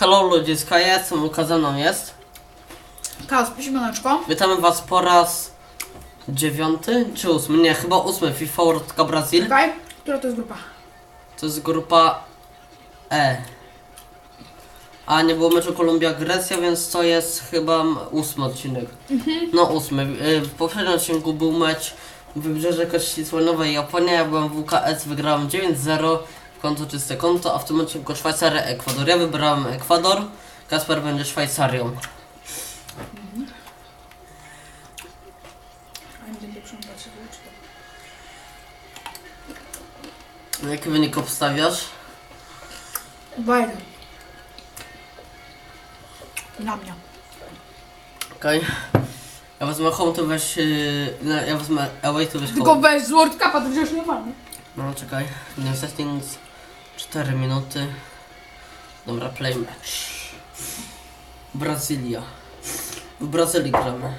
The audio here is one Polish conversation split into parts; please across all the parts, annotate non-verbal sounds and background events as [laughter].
Hello ludziska, ja jestem Luka, ze mną jest. Kaos, siemaneczko. Witamy was po raz dziewiąty czy ósmy? Nie, chyba ósmy FIFA World Cup Brazil. Czekaj, która to jest grupa? To jest grupa E. A nie było meczu Kolumbia-Grecja, więc to jest chyba ósmy odcinek. No ósmy. Y, W poprzednim odcinku był mecz Wybrzeże Kości Słonowej Japonia. Ja byłem w WKS, wygrałem 9-0. Konto czyste konto, a w tym odcinku Szwajcaria, Ekwador. Ja wybrałem Ekwador. Kasper będzie Szwajcarią. Nie Jaki wynik obstawiasz? Bajdę. Na mnie. Okej. Ja wezmę home, to weź... Yy, nie, ja wezmę away, to weź Tylko home. weź z World Cupa, to wziąłeś normalnie. No czekaj, new settings 4 minuty. Dobra, play match. Brazylia. W Brazylii gramy.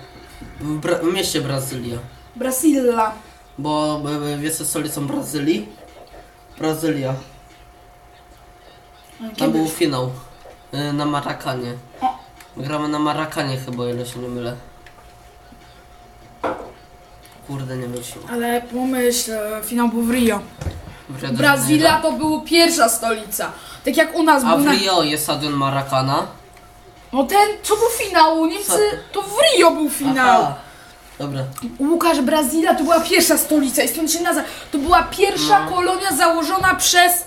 W, Bra w mieście Brazylia. Brasilla. Bo y, y, jest stolicą Brazylii. Brazylia. Tam był finał. Y, na Marakanie. O. Gramy na Marakanie chyba, o ile się nie mylę. Kurde, nie myślę. Ale pomyśl, e, finał był w Rio. Brazylia to była pierwsza stolica. Tak jak u nas A był w na... Rio jest stadion Marakana. No ten, co był finał? Niemcy, to w Rio był finał. Aha. Dobra. Łukasz, Brazylia to była pierwsza stolica i stąd się nazwa. To była pierwsza No. kolonia założona przez.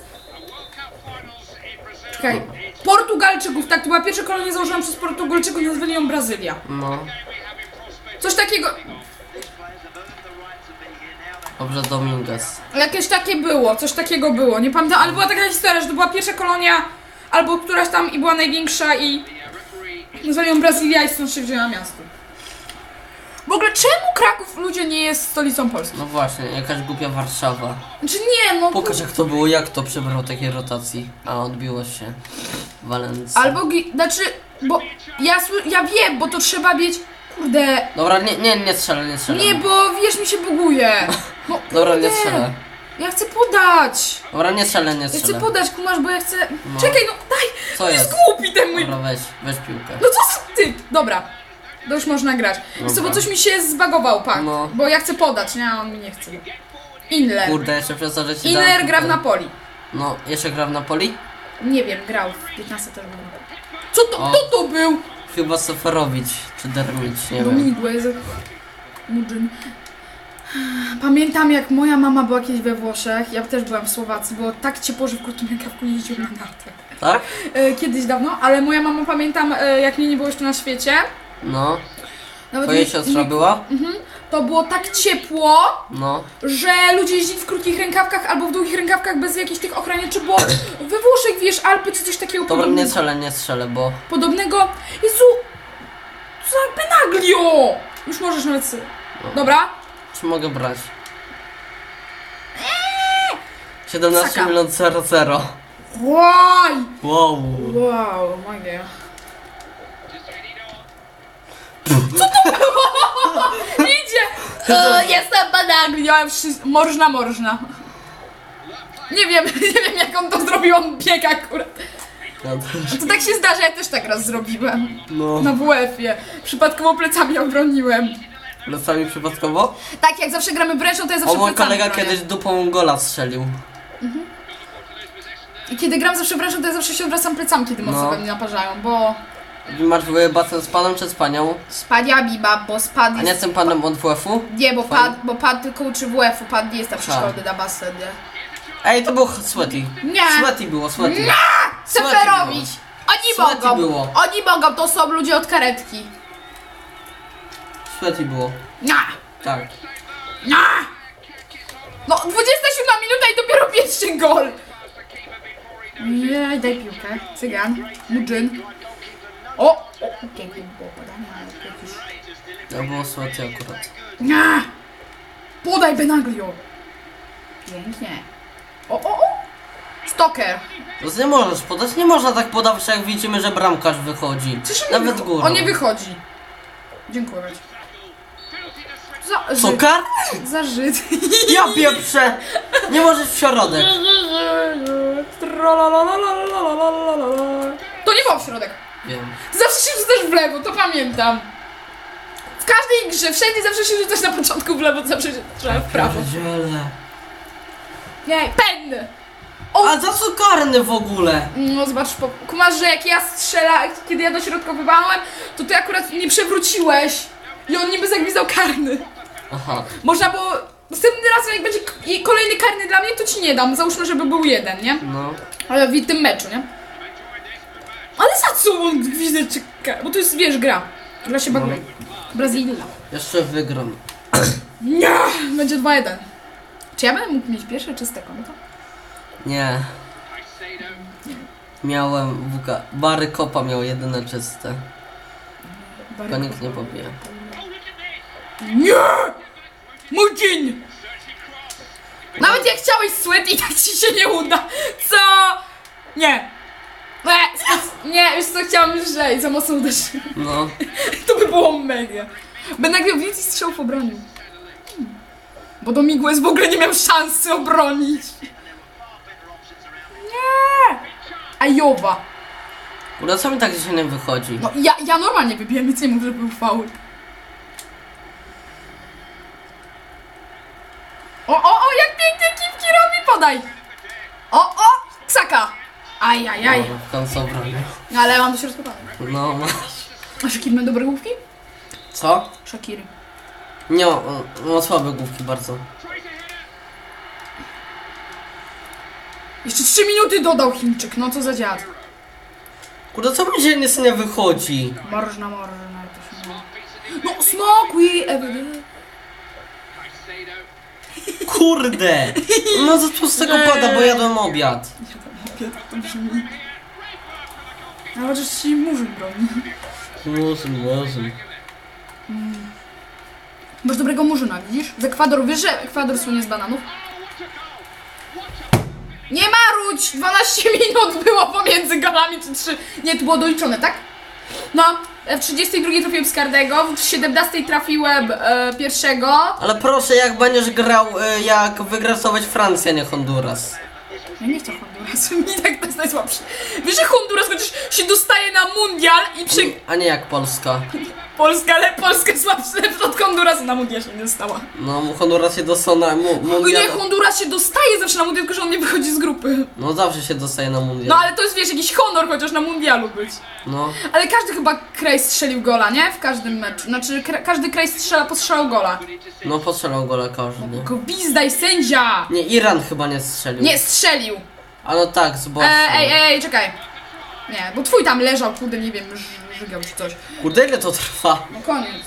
Czekaj. Portugalczyków, tak, to była pierwsza kolonia założona przez Portugalczyków i nazwali ją Brazylia. No. Coś takiego, Dobrze, Dominguez. jakieś takie było, coś takiego było, nie pamiętam, ale była taka historia, że to była pierwsza kolonia, albo któraś tam i była największa i nazwali ją Brazylia i stąd się wzięła miasto. W ogóle czemu Kraków ludzie nie jest stolicą Polski? No właśnie, jakaś głupia Warszawa. Znaczy nie, no... Pokaż jak to było, jak to przebrał takiej rotacji. A odbiło się. Walencja. Albo, gi- znaczy, bo ja, sły- ja wiem, bo to trzeba mieć, kurde, Dobra, nie, nie, nie strzelę, nie strzelę. nie, bo wiesz, mi się buguje. No, [laughs] Dobra, nie kurde. strzelę. Ja chcę podać. Dobra, nie strzelę, nie Ja chcę strzelę. podać, kumasz, bo ja chcę... No. Czekaj, no daj, Co jest jest? głupi ten mój... Dobra, weź, weź piłkę. No co z- ty? Dobra. To już można grać. Wiesz co, bo Dobra. coś mi się zbagował, pan. No. Bo ja chcę podać, nie, a on mi nie chce. Inler. Kurde, jeszcze przez to, że ci Inler dałem gra w piłkę. Napoli. No, jeszcze gra w Napoli? Nie wiem, grał w 15 też był. Co to, O. kto to był? Chyba Seferowicz, czy Dermicz, nie wiem. Dominguez. Mudzyn. Pamiętam jak moja mama była kiedyś we Włoszech, ja też byłam w Słowacji, było tak ciepło, że w krótkim rękawku jeździł na nartach. Tak? E, Kiedyś dawno, ale moja mama pamiętam e, jak mnie nie było jeszcze na świecie. No. Nawet Twoja nie- siostra nie- była? Mhm. To było tak ciepło, No. że ludzie jeździli w krótkich rękawkach albo w długich rękawkach bez jakichś tych ochraniaczy, bo we Włoszech, wiesz, Alpy czy coś takiego Dobra, nie podobnego. strzelę, nie strzelę, bo... podobnego. Jezu! Co za penaglio! Już możesz nawet sobie. Dobra? Czy mogę brać? 17 Saka. minut 0-0. Łaj! Wow. Wow, magia. Co to? E, jestem! Wszyscy... Można, można. Nie wiem, [laughs] nie wiem jak on to zrobił, on biega akurat. To tak się zdarza, ja też tak raz zrobiłem. No. Na WF-ie. Przypadkowo plecami obroniłem. Plecami przypadkowo? Tak, jak zawsze gramy w ręczną, to ja zawsze O, mój plecami kolega bronię. kiedyś dupą gola strzelił. I kiedy gram zawsze w ręczną, to ja zawsze się odwracam plecami, kiedy mocno No. we mnie naparzają, bo... Masz basen z panem czy z panią? Spadła biba, bo spadł... A nie z tym panem od WF-u? Nie, bo Twoim? padł, bo padł tylko uczy WF-u, padł nie jest na przeszkody na basen, nie? Ej, to był Sweaty. Nie. Sweaty było, Sweaty. Nie! Seferowicz! Oni Sweaty mogą! było. Oni mogą, to są ludzie od karetki. Sweaty było. Nie! Tak. Nie! No, 27 minuta i dopiero pierwszy gol! Nie, daj piłkę. Cygan. Mudzyn. Pięknie było podanie, ale jakiś... To było Sweaty akurat. Nie! Podaj Benaglio! Pięknie. O, o, o! Stoker! To nie możesz podać, nie można tak podawać jak widzimy, że bramkarz wychodzi. On Nawet wycho- górą. On nie wychodzi. Dziękuję. Za, Żyd. Sokar? Za Żyd. Ja pieprzę! Nie możesz w środek. To nie było w środek. Wiem. Zawsze się rzucasz w lewo, to pamiętam. W każdej grze, wszędzie zawsze się rzucasz na początku w lewo, zawsze się trzeba w prawo. Pierdziele. Nie, pen! A za co karny w ogóle? No zobacz, po- kumasz, że jak ja strzela, kiedy ja dośrodkowywałem, to ty akurat nie przewróciłeś. I on niby zagwizdał karny. Aha. Można było... Następnym razem jak będzie k- i kolejny karny dla mnie, to ci nie dam. Załóżmy, żeby był jeden, nie? No. Ale w tym meczu, nie? Ale za co on gwizdać czeka? Bo to jest, wiesz, gra. Gra się baguje. Brazylia. Jeszcze wygram. Nie! Będzie 2-1. Czy ja będę mógł mieć pierwsze czyste konto? Nie. Miałem WK. Bary Kopa miał jedyne czyste. To nikt nie pobije. Nie! Mój dzień! Nawet jak chciałeś sweat i tak ci się nie uda. Co? Nie. Spac- nie, już co chciałam lżej, za mocno uderzyłem. No. [laughs] To by było mega. Będę nagle więcej strzałów obronił. Hmm. Bo do Miguez w ogóle nie miał szansy obronić. Nie! Ajowa. Kurde, co mi tak dzisiaj nie wychodzi? No ja, ja normalnie wybiłem, więc nie mów, że był faul. O, o, o, jak pięknie Kipki robi, podaj! O, o, Ksaka! Aj, aj, aj. No, w końcu obronię. No, ale mam do środka pany. No, masz. A Shakir ma dobre główki? Co? Shakiry. Nie, on ma słabe główki bardzo. Jeszcze 3 minuty dodał Chińczyk, no co za dziad. Kurde, co mi dzisiaj nic nie wychodzi? Marżna, marżna, jak to się mówi. No, smoke we everyday. Kurde! No za tłustego pada, bo jadłem obiad. To brzmi. A chociaż ci murzyn broni. Murzyn, murzyn. Masz dobrego murzyna, widzisz? Z Ekwador, wiesz, że Ekwador słynie z bananów? Nie marudź! 12 [laughs] minut było pomiędzy golami, czy 3. Nie, to było doliczone, tak? No, w 32 trafiłem Skardego, w 17 trafiłem e, pierwszego. Ale proszę, jak będziesz grał, y, jak wygrasować Francję, nie Honduras. Ja nie chcę Hondurasu, [laughs] mi tak to jest najsłabszy. Wiesz, że Honduras chociaż się dostaje na mundial i przy... A nie jak Polska. Polska, ale Polska słabsza od Hondurasu na mundial się nie dostała. No, Honduras się dostał na mu- mundial. Honduras się dostaje zawsze na mundial, tylko że on nie wychodzi z grupy. No zawsze się dostaje na mundial. No ale to jest, wiesz, jakiś honor chociaż na mundialu być. No. Ale każdy chyba kraj strzelił gola, nie? W każdym meczu. Znaczy, kra- każdy kraj strzela, postrzelał gola. No postrzelał gola każdy. Gwizdaj sędzia! Nie, Iran chyba nie strzelił. Nie, strzelił! A no tak, z Bosni. E, ej, ej, ej, czekaj. Nie, bo twój tam leżał, kurde, nie wiem, ż- żygał czy coś. Kurde, ile to trwa? No koniec.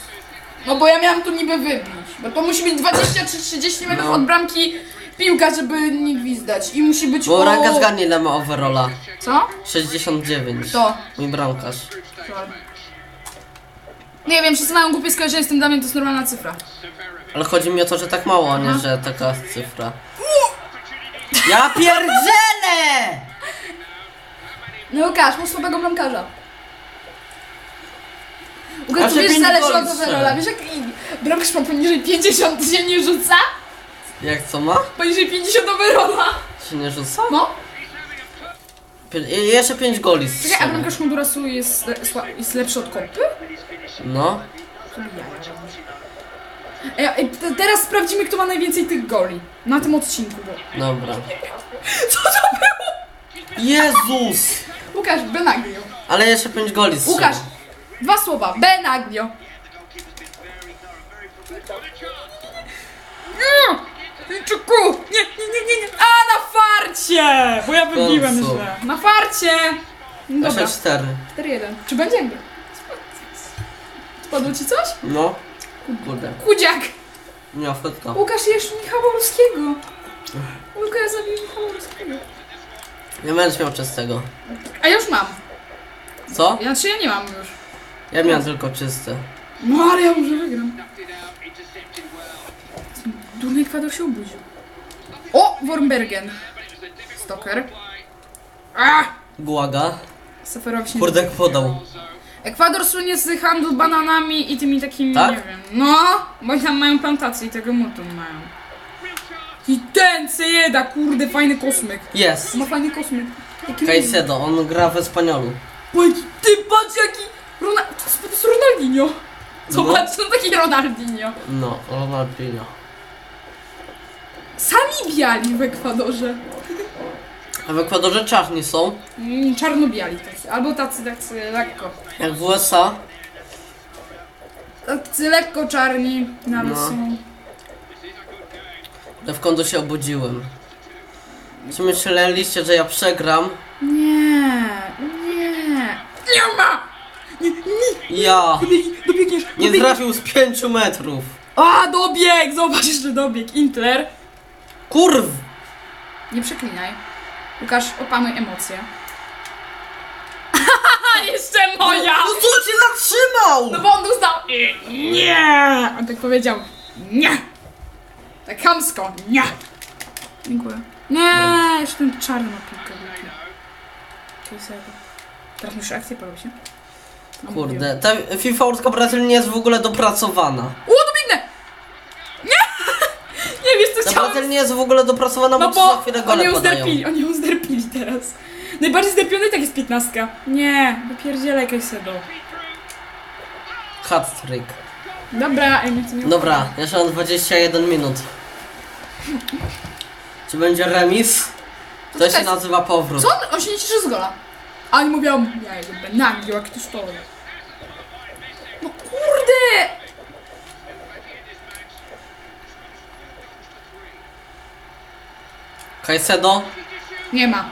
No bo ja miałam tu niby wybić. Bo to musi być 20 czy 30 metrów No. od bramki piłka, żeby nie gwizdać. I musi być Bo o... ranka zgadnie ile ma overalla. Co? 69. To. Mój bramkarz. Nie wiem, wszyscy mają głupie skojarzenie z tym Damien, to jest normalna cyfra. Ale chodzi mi o to, że tak mało, a nie, że taka cyfra. Ja pierdzielę! No Łukasz, masz słabego bramkarza. Łukasz, A to wiesz, zależy od overalla. Wiesz, jak bramkarz ma poniżej 50, to się nie rzuca? Jak co ma? Poniżej 50 overalla. Się nie rzuca? No. Pi- i- jeszcze 5 goli Czekaj, a strzelił. bramkarz Hondurasu jest, le- sła- jest lepszy od Kopy? No. Ej, ej, te- teraz sprawdzimy, kto ma najwięcej tych goli. Na tym odcinku, bo... Dobra. [laughs] Co to było? Jezus! Łukasz, Benaglio. Ale jeszcze 5 goli strzelił. Łukasz, dwa słowa. Benaglio. Nie! Chińczyku! Nie, nie, nie, nie, nie. A, na farcie! Bo ja wybiłem końcu. źle. Na farcie! No Dobra, Jeszcze 4. 4-1. Czy będzie jakby? Spadło ci coś? No. Kurde. Kudziak! Nie, fletka. Łukasz jeszcze Michała Ruskiego. Łukasz zabił Michała Ruskiego. Nie będziesz miał czystego. A ja już mam. Co? Ja, czy ja nie mam już? Ja miałem tylko czyste. No ale ja może wygram. Durny Ekwador się obudził. O! Wormbergen. Stoker. A! Gułaga. Saferowi się Kurde, jak podał. Ekwador słynie z handlu bananami i tymi takimi, Tak? nie wiem. No, bo oni tam mają plantacje i tego mutu mają. I ten Sejeda, kurde, fajny kosmyk. Jest. Ma fajny kosmyk. Jaki Caicedo, on gra w Espaniolu. Jaki, ty patrz jaki... Rona... To jest po prostu Ronaldinho. Zobacz, no taki Ronaldinho. No, Ronaldinho. Sami biali w Ekwadorze. A w Ekwadorze czarni są, Mm, czarno-biali tacy, albo tacy, tacy lekko. jak w USA. Tacy lekko czarni, no ale No. są... Ja w końcu się obudziłem. Czy myśleliście, że ja przegram? Nie. Nie ma! Nie, nie. Ja! Dobieg, dobiegniesz, Nie dobiegniesz. trafił z 5 metrów. A, dobieg! Zobacz, jeszcze dobieg. Intler. Kurw! Nie przeklinaj. Łukasz, opanuj emocje. [laughs] jeszcze moja! No co cię zatrzymał? No bo on uznał nie! On tak powiedział nie! Tak chamsko, nie! Dziękuję. Nie, jeszcze ten czarny ma piłkę. Teraz musisz akcję porobić, nie? No. Kurde, ta FIFA World Brazil nie jest w ogóle dopracowana. O, dobiegnę! Nie! [laughs] nie wiesz co Ta chciałem... Brazil nie jest w ogóle dopracowana, No bo, za bo chwilę oni gole ją podają. zderpili, oni ją zderpili teraz. Najbardziej zderpiony tak jest piętnastka. Nie, wypierdzielaj Kajsedo. Hat-trick. Dobra, ej, nie Dobra, jeszcze mam 21 minut. Czy będzie remis? To się czekaj. nazywa powrót. Co? On, on się nie cieszy z gola. A oni mówią, ja jebę nagił, jak tu stoi. No kurde! Kajsedo? Nie ma.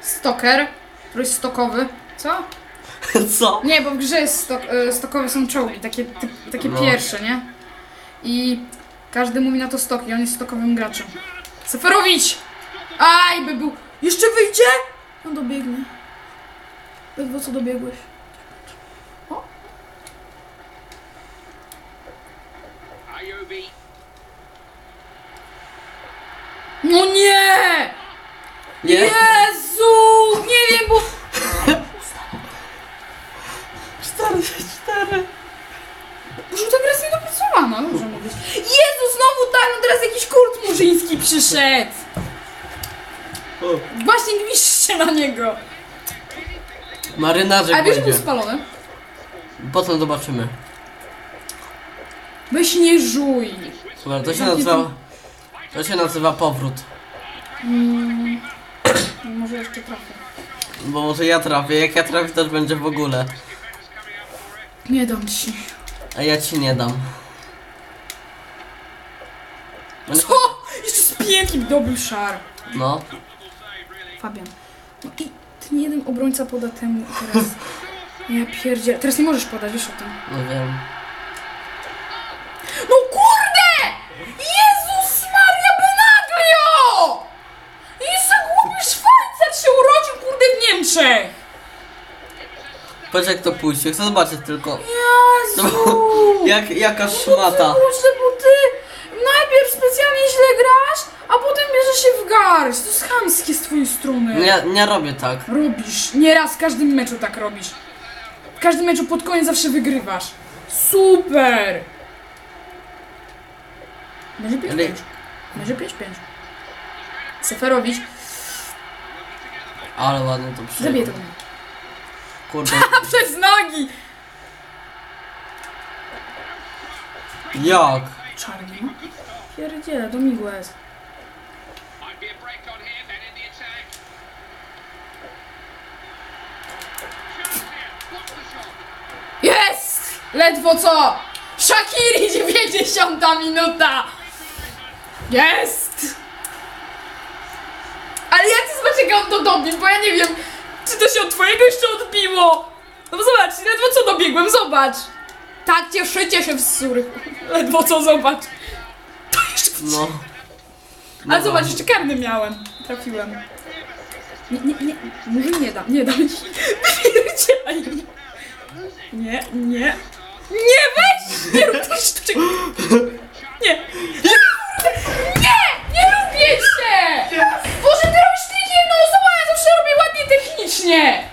Stoker, który jest stokowy. Co? [laughs] Co? Nie, bo w grze jest stok, stokowe są czołgi, takie, takie No. pierwsze, nie? I każdy mówi na to stok i on jest stokowym graczem. Seferowicz! Aj, by był... Jeszcze wyjdzie? On dobiegnie. Ledwo co dobiegłeś. O. No nie! Nie? Jezu! Nie wiem, bo... [laughs] 44. Może ta gra jest niedopracowana, dobrze mówić. Jezu, znowu no teraz jakiś kurt murzyński przyszedł! Właśnie gwizdźcie na niego! Marynarzyk A wiesz, że był będzie. spalony? Potem zobaczymy. Weź nie żuj! Dobra, to się nazywa... To się nazywa powrót. Mm, może jeszcze trafię. Bo może ja trafię, jak ja trafię też będzie w ogóle. Nie dam ci. A ja ci nie dam. Będę- Co? Jeszcze z piętki dobył szar. No. Fabian. No i ten jeden obrońca poda temu i teraz... Ja pierdzielę. Teraz nie możesz podać, wiesz o tym. No wiem. No kurde! Jezus Maria Benaglio! Jest za głupi Szwajcar się urodził, kurde, w Niemczech! Patrz jak to puści, chcę zobaczyć tylko. Jezu! Jak, jaka No szmata. Kurczę, bo ty najpierw specjalnie źle grasz, a potem bierzesz się w garść. To jest chamskie z twojej strony. Nie, nie robię tak. Robisz. Nieraz w każdym meczu tak robisz. W każdym meczu pod koniec zawsze wygrywasz. Super! Będzie 5-5. Ale- Będzie 5-5. Seferowicz. Ale ładnie to przyjdzie. Zabiję tego. Kurde. [laughs] Przez nogi! Attack. Chance here. What's the shot? Jest! Ledwo co! Shakiri [laughs] 90 minuta! Jest! Ale ja chcę zobaczyć jak on to dobiegł, bo ja nie wiem, czy to się od twojego jeszcze odbiło. No bo zobacz, ledwo co dobiegłem, zobacz. Tak, cieszycie się w sury. Ledwo co, zobacz. To jeszcze... No. Ale No. zobacz, jeszcze karny miałem. Trafiłem. Nie, nie, nie, może nie dam, nie dam. Wypierdzielaj. Nie, nie. Nie, weź! Nie rób tych sztuczek. Nie. Nie, nie, nie lubię cię! Boże, ty robisz tylko jedną osobą, a ja zawsze robię ładnie technicznie.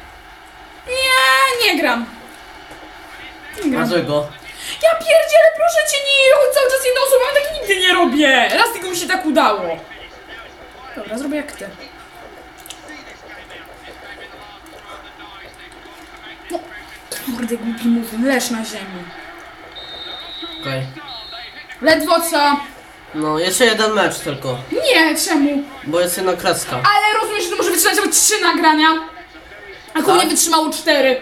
Nie, nie gram. Nie gram. Dlaczego? Ja pierdzielę, proszę cię, nie robię cały czas jedną osobą, ja tak nigdy nie robię. Raz tylko mi się tak udało. Dobra, zrobię jak ty. No, kurde, głupi mówi, leż na ziemi. Okej. Ledwo co? No, jeszcze jeden mecz tylko, Nie, czemu? bo jest jedna kreska. Ale rozumiesz, że to może wytrzymać nawet trzy nagrania? A koło Tak? nie wytrzymało cztery.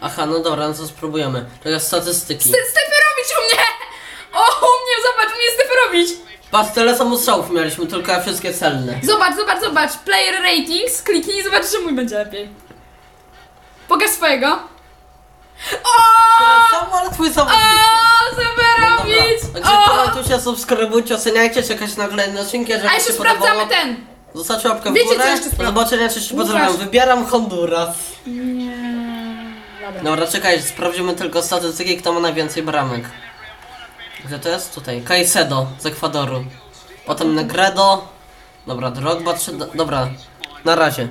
Aha, no dobra, no to spróbujemy. Teraz statystyki Steferowicz u mnie! O, u mnie, zobacz, u mnie Steferowicz! Patrz, tyle samo strzałów mieliśmy, tylko wszystkie celne. Zobacz, zobacz, zobacz. Player ratings, kliknij i zobacz, czy mój będzie lepiej. Pokaż swojego. O! Samo, ale twój zawodnik. O, Dobra, Steferowicz! Także O! komentujcie, subskrybujcie, oceniajcie, czekać na kolejne odcinki, jeżeli A jeszcze się podobało. sprawdzamy ten. Zostawcie łapkę w Wiecie, co jeszcze Do zobaczenia, cześć, Łukasz. pozdrawiam. Wybieram Honduras. Nie. Dobra. Dobra, czekaj, sprawdzimy tylko statystyki, kto ma najwięcej bramek. Gdzie to jest? Tutaj. Caicedo z Ekwadoru. Potem Negredo. Dobra, Drogba, trzy... Dobra, na razie.